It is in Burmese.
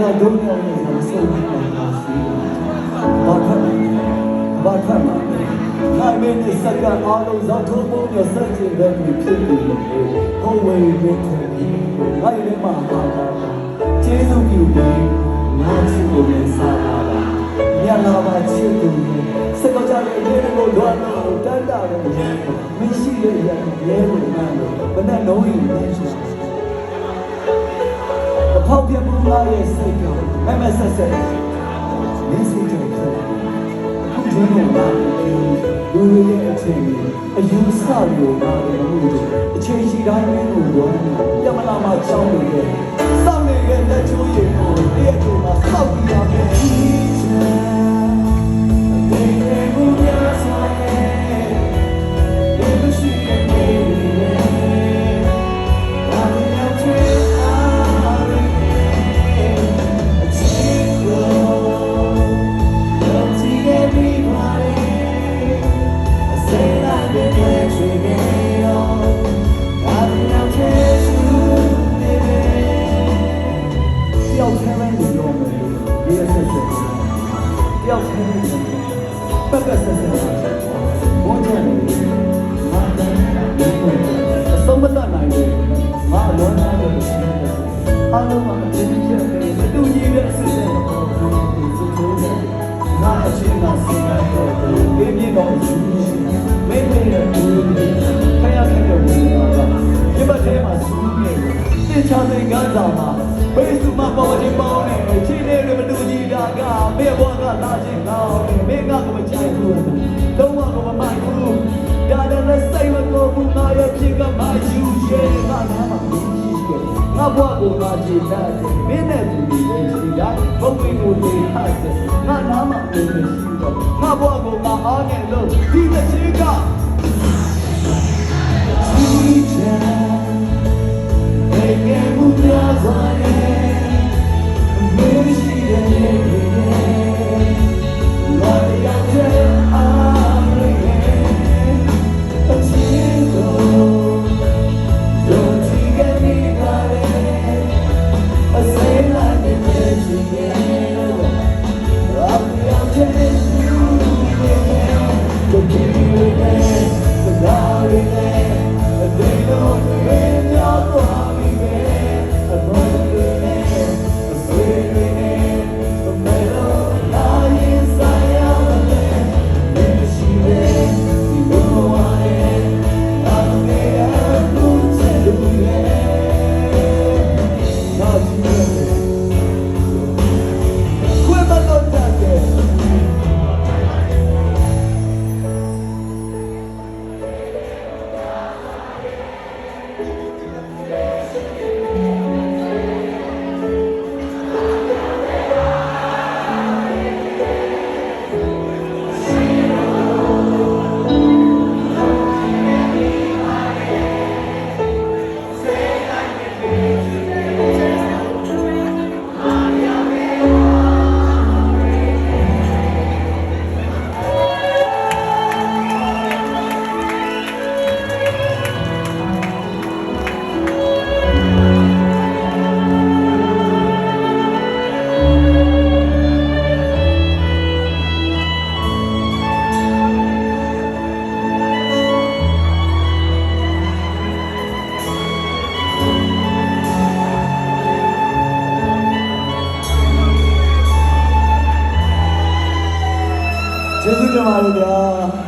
ဘာပြေကဒုညောင်းနေဆုံးနေတာစီဘာထက်ဘာထက်မှနိုင်မင်းနဲ့စက္ကန့်အားလုံးဇောက်ထိုးဖို့ရစက်ချင်တဲ့ဖြစ်ပြီးဟိုဝေးနေတယ်ငါရဲ့မှာဟာတာကျေးဇူးပြုပြီးငါချစ်ကိုလည်းစားပါပါညလာပါချစ်သူစကောကြတဲ့ရေကိုလွမ်းလို့တန်းတာတော့မရှိတဲ့ရရဲကိုမှန်းလို့ဘယ်နဲ့လုံးရင်လဲအ ဖောက်ပြမှုလာရဲ့စိတ်ကမမဆက်ဆက်မင်းစိတ်ကအခုကျင်းနေတာလူတွေရဲ့အချိန်အယူဆလို့ပါလို့မှုအချိန်ရှိတိုင်းမင်းကိုရောပြမလာမှချောင်းနေတဲ့စောင့်နေတဲ့လက်ချိုးရည် ကမေဘောကလာခြင်းကောင်းတယ်မင်းကကိုမချိုက်ဘူးလုံးဝကိုမမိုက်ဘူးဒါနဲ့စိတ်မကောဘူးငါရဲ့ဖြစ်ကမှယူရဲငါနာမှာမရှိခဲ့ငါဘွားကိုငါကြည်တတ်တယ်မင်းနဲ့သူတွေရှိတာဘုံဝင်ကိုနေဟတ်တယ်ငါနာမှာမရှိတော့ငါဘွားကိုငါအားနဲ့လို့ဒီတစ်ချင်းကဒီချမ်းဘ の間